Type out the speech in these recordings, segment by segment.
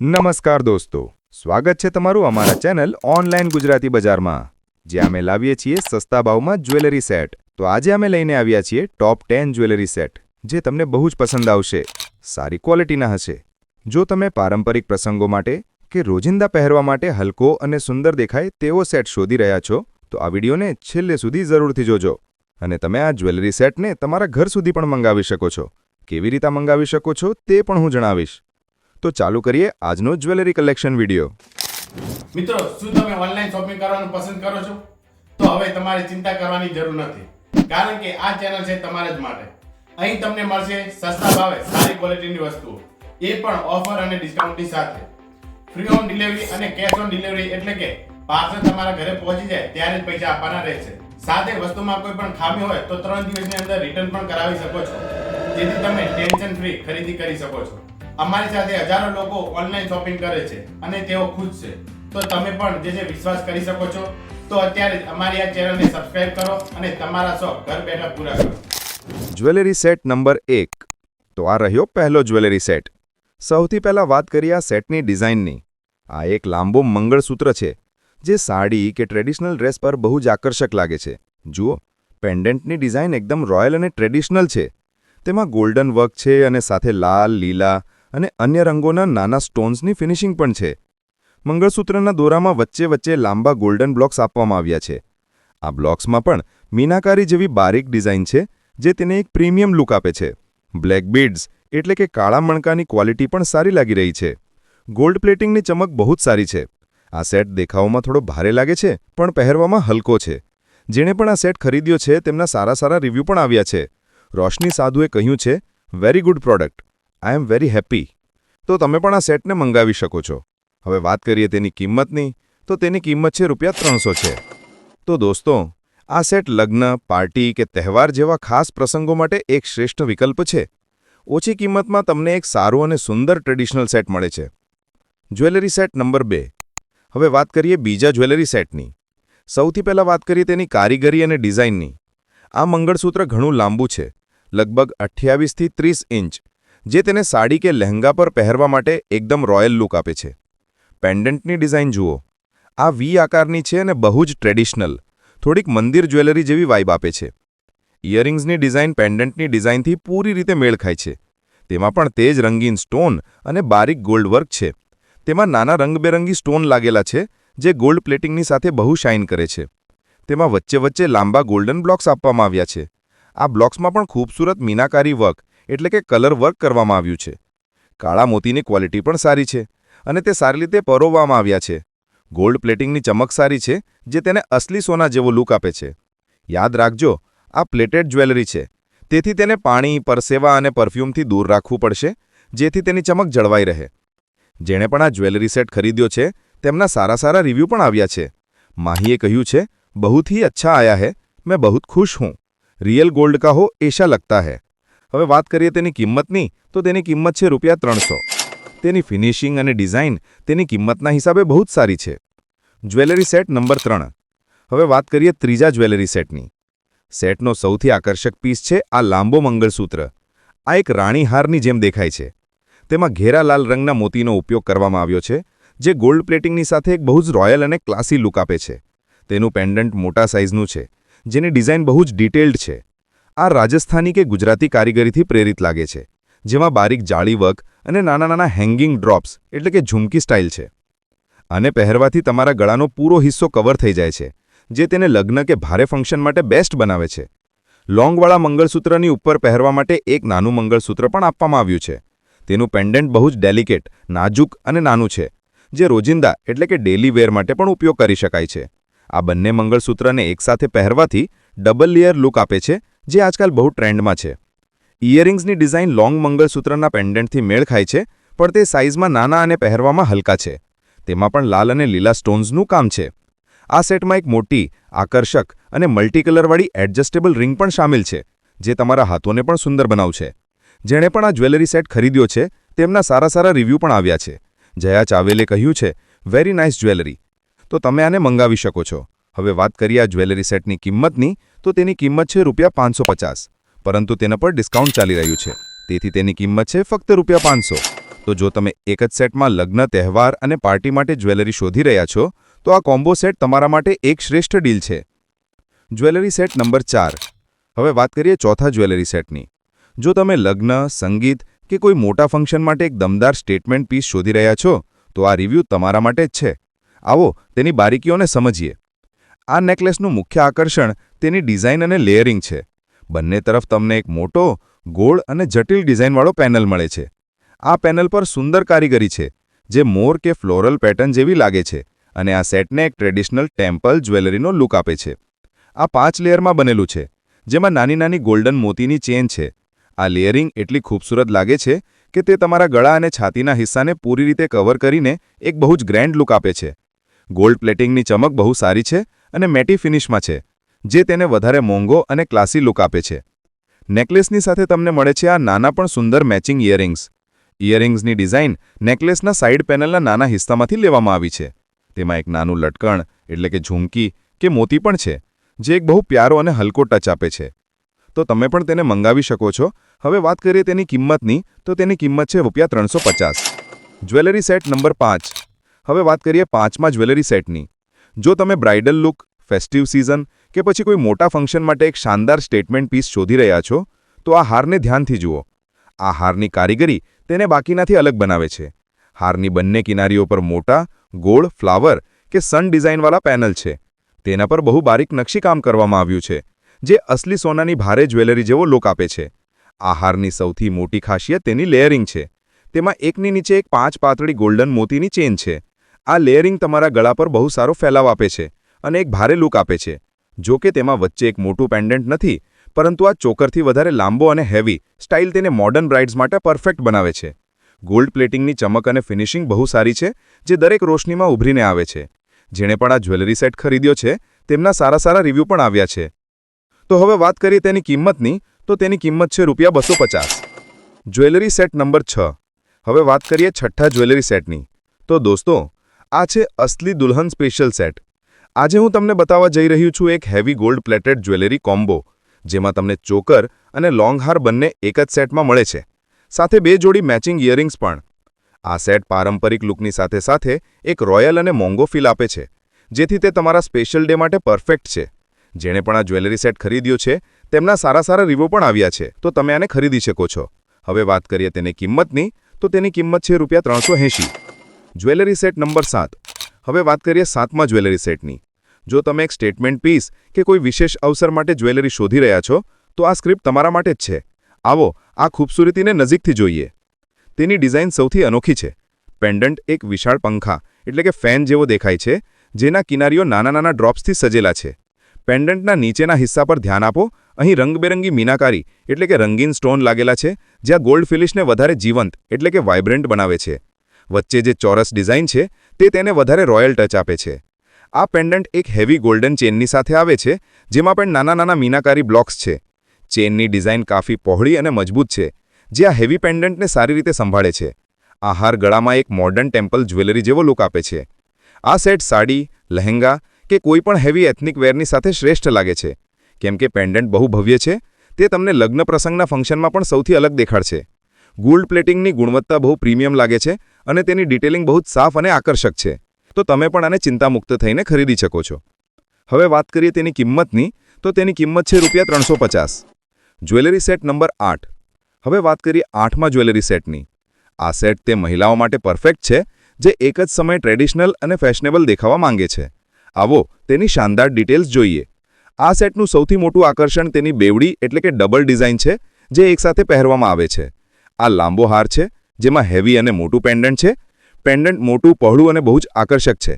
નમસ્કાર દોસ્તો, સ્વાગત છે તમારું અમારા ચેનલ ઓનલાઈન ગુજરાતી બજારમાં. જ્યાં અમે લાવીએ છીએ સસ્તા ભાવમાં જ્વેલરી સેટ. તો આજે અમે લઈને આવ્યા છીએ ટોપ ટેન જ્વેલરી સેટ, જે તમને બહુ જ પસંદ આવશે. સારી ક્વોલિટીના હશે. જો તમે પારંપરિક પ્રસંગો માટે કે રોજિંદા પહેરવા માટે હલકો અને સુંદર દેખાય તેવો સેટ શોધી રહ્યા છો, તો આ વિડીયોને છેલ્લે સુધી જરૂરથી જોજો. અને તમે આ જ્વેલરી સેટને તમારા ઘર સુધી પણ મંગાવી શકો છો. કેવી રીતે મંગાવી શકો છો તે પણ હું જણાવીશ. તો ચાલુ કરીએ આજનો જ્વેલરી કલેક્શન વીડિયો. મિત્રો, શું તમે ઓનલાઈન શોપિંગ કરવાનું પસંદ કરો છો? તો હવે તમારે ચિંતા કરવાની જરૂર નથી. કારણ કે આ ચેનલ છે તમારા જ માટે. અહીં તમને મળશે સસ્તા ભાવે સારી ક્વોલિટીની વસ્તુઓ. એ પણ ઓફર અને ડિસ્કાઉન્ટની સાથે. ફ્રી ઓન ડિલિવરી અને કેશ ઓન ડિલિવરી એટલે કે પાર્સલ તમારા ઘરે પહોંચી જાય ત્યારે જ પૈસા આપવાના રહેશે. સાથે વસ્તુમાં કોઈ પણ ખામી હોય તો ત્રણ દિવસની અંદર રિટર્ન પણ કરાવી શકો છો. જેથી તમે ટેન્શન ફ્રી ખરીદી કરી શકો છો. અમારી સાથે હજારો લોકો ઓનલાઈન શોપિંગ કરે છે અને તેઓ ખુશ છે. તો તમે પણ જે છે વિશ્વાસ કરી શકો છો, તો અત્યારે અમારી આ ચેનલને સબસ્ક્રાઇબ કરો અને તમારા શોખ ઘર બેઠા પૂરા કરો. જ્વેલરી સેટ નંબર એક. તો આ રહ્યો પહેલો જ્વેલરી સેટ. સૌથી પહેલાં વાત કરીએ આ સેટની ડિઝાઇનની. આ એક લાંબો મંગળસૂત્ર છે, જે સાડી કે ટ્રેડિશનલ ડ્રેસ પર બહુ જ આકર્ષક લાગે છે. જુઓ, પેન્ડન્ટની ડિઝાઇન એકદમ રોયલ અને ટ્રેડિશનલ છે. તેમાં ગોલ્ડન વર્ક છે અને સાથે લાલ, લીલા અને અન્ય રંગોના નાના સ્ટોન્સની ફિનિશિંગ પણ છે. મંગળસૂત્રના દોરામાં વચ્ચે વચ્ચે લાંબા ગોલ્ડન બ્લોક્સ આપવામાં આવ્યા છે. આ બ્લોક્સમાં પણ મીનાકારી જેવી બારીક ડિઝાઇન છે, જે તેને એક પ્રીમિયમ લુક આપે છે. બ્લેક બીડ્સ એટલે કે કાળા મણકાની ક્વોલિટી પણ સારી લાગી રહી છે. ગોલ્ડ પ્લેટિંગની ચમક બહુ જ સારી છે. આ સેટ દેખાવમાં થોડો ભારે લાગે છે, પણ પહેરવામાં હલકો છે. જેણે પણ આ સેટ ખરીદ્યો છે, તેમના સારા સારા રિવ્યૂ પણ આવ્યા છે. રોશની સાધુએ કહ્યું છે very good product I am very happy તો તમે પણ આ સેટને મંગાવી શકો છો. હવે વાત કરીએ તેની કિંમતની, તો તેની કિંમત છે રૂપિયા ત્રણસો છે. તો દોસ્તો, આ સેટ લગ્ન, પાર્ટી કે તહેવાર જેવા ખાસ પ્રસંગો માટે એક શ્રેષ્ઠ વિકલ્પ છે. ઓછી કિંમતમાં તમને એક સારું અને સુંદર ટ્રેડિશનલ સેટ મળે છે. જ્વેલરી સેટ નંબર બે. હવે વાત કરીએ બીજા જ્વેલરી સેટની. સૌથી પહેલાં વાત કરીએ તેની કારીગરી અને ડિઝાઇનની. આ મંગળસૂત્ર ઘણું લાંબુ છે. લગભગ અઠ્યાવીસથી ત્રીસ ઇંચ. જે તેને સાડી કે લહેંગા પર પહેરવા માટે એકદમ રોયલ લુક આપે છે. પેન્ડન્ટની ડિઝાઇન જુઓ. આ વી આકારની છે અને બહુ જ ટ્રેડિશનલ. થોડીક મંદિર જ્વેલરી જેવી વાઇબ આપે છે. ઇયરિંગ્સની ડિઝાઇન પેન્ડન્ટની ડિઝાઇનથી પૂરી રીતે મેળ ખાય છે. તેમાં પણ તેજ રંગીન સ્ટોન અને બારીક ગોલ્ડ વર્ક છે. તેમાં નાના રંગબેરંગી સ્ટોન લાગેલા છે, જે ગોલ્ડ પ્લેટિંગની સાથે બહુ શાઇન કરે છે. તેમાં વચ્ચે વચ્ચે લાંબા ગોલ્ડન બ્લોક્સ આપવામાં આવ્યા છે. આ બ્લોક્સમાં પણ ખૂબસૂરત મીનાકારી વર્ક એટલે કે કલર વર્ક કરવામાં આવ્યું છે. કાળા મોતીની ક્વોલિટી પણ સારી છે અને તે સારી રીતે પરોવવામાં આવ્યા છે. ગોલ્ડ પ્લેટિંગની ચમક સારી છે, જે તેને અસલી સોના જેવો લુક આપે છે. યાદ રાખજો, આ પ્લેટેડ જ્વેલરી છે. તેથી તેને પાણી, પરસેવા અને પરફ્યુમથી દૂર રાખવું પડશે, જેથી તેની ચમક જળવાઈ રહે. જેણે પણ આ જ્વેલરી સેટ ખરીદ્યો છે, તેમના સારા સારા રિવ્યૂ પણ આવ્યા છે. માહીએ કહ્યું છે, બહુથી અચ્છા આયા હૈ, મેં બહુ ખુશ હું. રિયલ ગોલ્ડ કા હો, એશા લગતા હૈ. હવે વાત કરીએ તેની કિંમતની, તો તેની કિંમત છે રૂપિયા ત્રણસો. તેની ફિનિશિંગ અને ડિઝાઇન તેની કિંમતના હિસાબે બહુ જ સારી છે. જ્વેલરી સેટ નંબર ત્રણ. હવે વાત કરીએ ત્રીજા જ્વેલરી સેટની. સેટનો સૌથી આકર્ષક પીસ છે આ લાંબો મંગળસૂત્ર. આ એક રાણીહારની જેમ દેખાય છે. તેમાં ઘેરા લાલ રંગના મોતીનો ઉપયોગ કરવામાં આવ્યો છે, જે ગોલ્ડ પ્લેટિંગની સાથે એક બહુ જ રોયલ અને ક્લાસી લુક આપે છે. તેનું પેન્ડન્ટ મોટા સાઇઝનું છે, જેની ડિઝાઇન બહુ જ ડિટેલ્ડ છે. આ રાજસ્થાની કે ગુજરાતી કારીગરીથી પ્રેરિત લાગે છે, જેમાં બારીક જાળી વર્ક અને નાના નાના હેંગિંગ ડ્રોપ્સ એટલે કે ઝુમકી સ્ટાઇલ છે. આને પહેરવાથી તમારા ગળાનો પૂરો હિસ્સો કવર થઈ જાય છે, જે તેને લગ્ન કે ભારે ફંક્શન માટે બેસ્ટ બનાવે છે. લોંગવાળા મંગળસૂત્રની ઉપર પહેરવા માટે એક નાનું મંગળસૂત્ર પણ આપવામાં આવ્યું છે. તેનું પેન્ડન્ટ બહુ જ ડેલિકેટ નાજુક અને નાનું છે, જે રોજિંદા એટલે કે ડેલી વેર માટે પણ ઉપયોગ કરી શકાય છે. આ બંને મંગળસૂત્રને એકસાથે પહેરવાથી ડબલ લેયર લુક આપે છે જે આજકાલ બહુ ટ્રેન્ડમાં છે. ઇયરિંગ્સની ડિઝાઇન લોંગ મંગળસૂત્રના પેન્ડન્ટથી મેળ ખાય છે, પણ તે સાઇઝમાં નાના અને પહેરવામાં હલકા છે. તેમાં પણ લાલ અને લીલા સ્ટોન્સનું કામ છે. આ સેટમાં એક મોટી, આકર્ષક અને મલ્ટી કલરવાળી એડજસ્ટેબલ રિંગ પણ સામેલ છે, જે તમારા હાથોને પણ સુંદર બનાવશે. જેણે પણ આ જ્વેલરી સેટ ખરીદ્યો છે, તેમના સારા સારા રિવ્યૂ પણ આવ્યા છે. જયા ચાવેલે કહ્યું છે, વેરી નાઇસ જ્વેલરી. તો તમે આને મંગાવી શકો છો. હવે વાત કરીએ આ જ્વેલરી સેટની કિંમતની તો તેની કિંમત છે રૂપિયા પાંચસો પચાસ. પરંતુ તેના પર ડિસ્કાઉન્ટ ચાલી રહ્યું છે. તેથી તેની કિંમત છે ફક્ત રૂપિયા પાંચસો. તો જો તમે એક જ સેટમાં લગ્ન, તહેવાર અને પાર્ટી માટે જ્વેલરી શોધી રહ્યા છો, તો આ કોમ્બો સેટ તમારા માટે એક શ્રેષ્ઠ ડીલ છે. જ્વેલરી સેટ નંબર ચાર. હવે વાત કરીએ ચોથા જ્વેલરી સેટની. જો તમે લગ્ન, સંગીત કે કોઈ મોટા ફંક્શન માટે એક દમદાર સ્ટેટમેન્ટ પીસ શોધી રહ્યા છો, તો આ રિવ્યૂ તમારા માટે જ છે. આવો તેની બારીકીઓને સમજીએ. આ નેકલેસનું મુખ્ય આકર્ષણ તેની ડિઝાઇન અને લેયરિંગ છે. બંને તરફ તમને એક મોટો, ગોળ અને જટિલ ડિઝાઇનવાળો પેનલ મળે છે. આ પેનલ પર સુંદર કારીગરી છે, જે મોર કે ફ્લોરલ પેટર્ન જેવી લાગે છે અને આ સેટને એક ટ્રેડિશનલ ટેમ્પલ જ્વેલરીનો લુક આપે છે. આ પાંચ લેયરમાં બનેલું છે, જેમાં નાની નાની ગોલ્ડન મોતીની ચેન છે. આ લેયરિંગ એટલી ખૂબસૂરત લાગે છે કે તે તમારા ગળા અને છાતીના હિસ્સાને પૂરી રીતે કવર કરીને એક બહુ જ ગ્રેન્ડ લુક આપે છે. ગોલ્ડ પ્લેટિંગની ચમક બહુ સારી છે અને મેટી ફિનિશમાં છે, જે તેને વધારે મોંઘો અને ક્લાસી લુક આપે છે. નેકલેસની સાથે તમને મળે છે આ નાના પણ સુંદર મેચિંગ ઇયરિંગ્સ. ઇયરિંગ્સની ડિઝાઇન નેકલેસના સાઇડ પેનલના નાના હિસ્સામાંથી લેવામાં આવી છે. તેમાં એક નાનું લટકણ, એટલે કે ઝુમકી, કે મોતી પણ છે, જે એક બહુ પ્યારો અને હલકો ટચ આપે છે. તો તમે પણ તેને મંગાવી શકો છો. હવે વાત કરીએ તેની કિંમતની, તો તેની કિંમત છે રૂપિયા ત્રણસો જ્વેલરી સેટ નંબર પાંચ. હવે વાત કરીએ પાંચમા જ્વેલરી સેટની. જો તમે બ્રાઇડલ લુક, ફેસ્ટિવ સિઝન કે પછી કોઈ મોટા ફંક્શન માટે એક શાનદાર સ્ટેટમેન્ટ પીસ શોધી રહ્યા છો, તો આ હારને ધ્યાનથી જુઓ. આ હારની કારીગરી તેને બાકીનાથી અલગ બનાવે છે. હારની બંને કિનારીઓ પર મોટા, ગોળ, ફ્લાવર કે સન ડિઝાઇનવાળા પેનલ છે. તેના પર બહુ બારીક નકશીકામ કરવામાં આવ્યું છે, જે અસલી સોનાની ભારે જ્વેલરી જેવો લુક આપે છે. આ હારની સૌથી મોટી ખાસિયત તેની લેયરિંગ છે. તેમાં એકની નીચે એક પાંચ પાતળી ગોલ્ડન મોતીની ચેન છે. આ લેયરિંગ તમારા ગળા પર બહુ સારો ફેલાવ આપે છે અને એક ભારે લુક આપે છે. જો કે તેમાં વચ્ચે એક મોટું પેન્ડન્ટ નથી, પરંતુ આ ચોકરથી વધારે લાંબો અને હેવી સ્ટાઇલ તેને મોડર્ન બ્રાઇડ્સ માટે પરફેક્ટ બનાવે છે. ગોલ્ડ પ્લેટિંગની ચમક અને ફિનિશિંગ બહુ સારી છે, જે દરેક રોશનીમાં ઉભરીને આવે છે. જેણે પણ આ જ્વેલરી સેટ ખરીદ્યો છે, તેમના સારા સારા રિવ્યૂ પણ આવ્યા છે. તો હવે વાત કરીએ તેની કિંમતની, તો તેની કિંમત છે રૂપિયા બસો પચાસ. જ્વેલરી સેટ નંબર છ. હવે વાત કરીએ છઠ્ઠા જ્વેલરી સેટની. તો દોસ્તો આ છે અસલી દુલ્હન સ્પેશિયલ સેટ. આજે હું તમને બતાવવા જઈ રહ્યું છું એક heavy gold plated jewellery combo, જેમાં તમને ચોકર અને લોંગહાર બંને એક જ સેટમાં મળે છે. સાથે બે જોડી મેચિંગ ઇયરિંગ્સ પણ. આ સેટ પારંપરિક લુકની સાથે સાથે એક રોયલ અને મોંઘો ફીલ આપે છે, જેથી તે તમારા સ્પેશિયલ ડે માટે પરફેક્ટ છે. જેણે પણ આ જ્વેલરી સેટ ખરીદ્યો છે, તેમના સારા સારા રિવ્યુ પણ આવ્યા છે, તો તમે આને ખરીદી શકો છો. હવે વાત કરીએ તેની કિંમતની, તો તેની કિંમત છે રૂપિયા ત્રણસો જ્વેલરી સેટ નંબર સાત. હવે વાત કરીએ સાતમા જ્વેલરી સેટની. જો તમે એક સ્ટેટમેન્ટ પીસ કે કોઈ વિશેષ અવસર માટે જ્વેલરી શોધી રહ્યા છો, તો આ સ્ક્રિપ્ટ તમારા માટે જ છે. આવો, આ ખૂબસૂરતીને નજીકથી જોઈએ. તેની ડિઝાઇન સૌથી અનોખી છે. પેન્ડન્ટ એક વિશાળ પંખા, એટલે કે ફેન જેવો દેખાય છે, જેના કિનારીઓ નાના નાના ડ્રોપ્સથી સજેલા છે. પેન્ડન્ટના નીચેના હિસ્સા પર ધ્યાન આપો, અહીં રંગબેરંગી મીનાકારી, એટલે કે રંગીન સ્ટોન લાગેલા છે, જ્યાં ગોલ્ડ ફિલિશને વધારે જીવંત, એટલે કે વાઇબ્રન્ટ બનાવે છે. વચ્ચે જે ચોરસ ડિઝાઇન છે, તે તેને વધારે રોયલ ટચ આપે છે. આ પેન્ડન્ટ એક હેવી ગોલ્ડન ચેનની સાથે આવે છે, જેમાં પણ નાના નાના મીનાકારી બ્લોક્સ છે. ચેનની ડિઝાઇન કાફી પહોળી અને મજબૂત છે, જે આ હેવી પેન્ડન્ટને સારી રીતે સંભાળે છે. આ હાર ગળામાં એક મોડર્ન ટેમ્પલ જ્વેલરી જેવો લુક આપે છે. આ સેટ સાડી, લહેંગા કે કોઈપણ હેવી એથનિક વેરની સાથે શ્રેષ્ઠ લાગે છે. કેમ કે પેન્ડન્ટ બહુ ભવ્ય છે, તે તમને લગ્ન પ્રસંગના ફંક્શનમાં પણ સૌથી અલગ દેખાડશે. ગોલ્ડ પ્લેટિંગની ગુણવત્તા બહુ પ્રીમિયમ લાગે છે અને તેની ડિટેલિંગ બહુ જ સાફ અને આકર્ષક છે. તો તમે પણ આને ચિંતામુક્ત થઈને ખરીદી શકો છો. હવે વાત કરીએ તેની કિંમતની, તો તેની કિંમત છે રૂપિયા ત્રણસો જ્વેલરી સેટ નંબર આઠ. હવે વાત કરીએ આઠમા જ્વેલરી સેટની. આ સેટ તે મહિલાઓ માટે પરફેક્ટ છે, જે એક જ સમયે ટ્રેડિશનલ અને ફેશનેબલ દેખાવા માંગે છે. આવો, તેની શાનદાર ડિટેલ્સ જોઈએ. આ સેટનું સૌથી મોટું આકર્ષણ તેની બેવડી એટલે કે ડબલ ડિઝાઇન છે, જે એકસાથે પહેરવામાં આવે છે. આ લાંબો હાર છે જેમાં હેવી અને મોટું પેન્ડન્ટ છે. પેન્ડન્ટ મોટું, પહોળું અને બહુ જ આકર્ષક છે.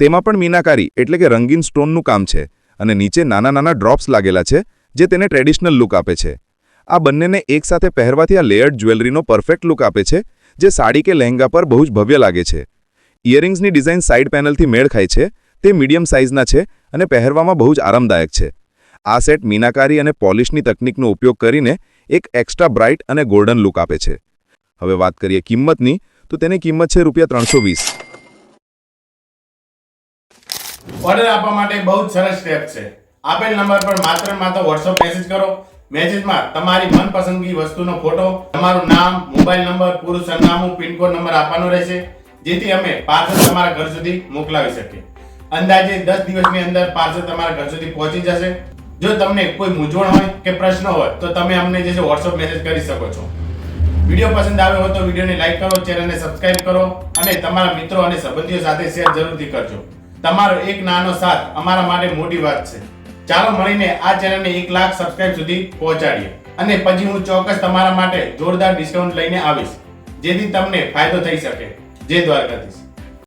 તેમાં પણ મીનાકારી, એટલે કે રંગીન સ્ટોનનું કામ છે અને નીચે નાના નાના ડ્રોપ્સ લાગેલા છે, જે તેને ટ્રેડિશનલ લુક આપે છે. આ બંનેને એકસાથે પહેરવાથી આ લેયર્ડ જ્વેલરીનો પરફેક્ટ લુક આપે છે, જે સાડી કે લહેંગા પર બહુ જ ભવ્ય લાગે છે. ઇયરિંગ્સની ડિઝાઇન સાઇડ પેનલથી મેળ ખાય છે, તે મીડિયમ સાઇઝના છે અને પહેરવામાં બહુ જ આરામદાયક છે. આ સેટ મીનાકારી અને પોલિશની તકનિકનો ઉપયોગ કરીને એક એક્સ્ટ્રા બ્રાઇટ અને ગોલ્ડન લુક આપે છે. હવે વાત કરીએ કિંમતની, તો તેની કિંમત છે રૂપિયા ત્રણસો વીસ. ઓર્ડર આપવા માટે બહુ જ સરસ સ્ટેપ છે. આપેલ નંબર પર માત્ર માત્ર વોટ્સઅપ મેસેજ કરો. મેસેજમાં તમારી મનપસંદગી વસ્તુનો ફોટો તમારું નામ મોબાઈલ નંબર પૂરું સરનામું પિનકોડ નંબર આપવાનો રહેશે, જેથી અમે પાર્સલ તમારા ઘર સુધી મોકલાવી શકીએ. અંદાજે દસ દિવસની અંદર પાર્સલ તમારા ઘર સુધી પહોંચી જશે. જો તમને કોઈ મૂંઝવણ હોય કે પ્રશ્ન હોય, તો તમે અમને જે છે વોટ્સઅપ મેસેજ કરી શકો છો. વીડિયો પસંદ આવ્યો હોય તો વિડીયોને લાઈક કરો, ચેનલને સબસ્ક્રાઇબ કરો અને તમારા મિત્રો અને સંબંધીઓ સાથે શેર જરૂરથી કરજો. તમારો એક નાનો સાથ અમારા માટે મોટી વાત છે. ચાલો મળીને આ ચેનલને એક લાખ સબસ્ક્રાઇબ સુધી પહોંચાડીએ. અને પછી હું ચોક્કસ તમારા માટે જોરદાર ડિસ્કાઉન્ટ લઈને આવીશ. જેથી તમને ફાયદો થઈ શકે. જય દ્વારકાધીશ.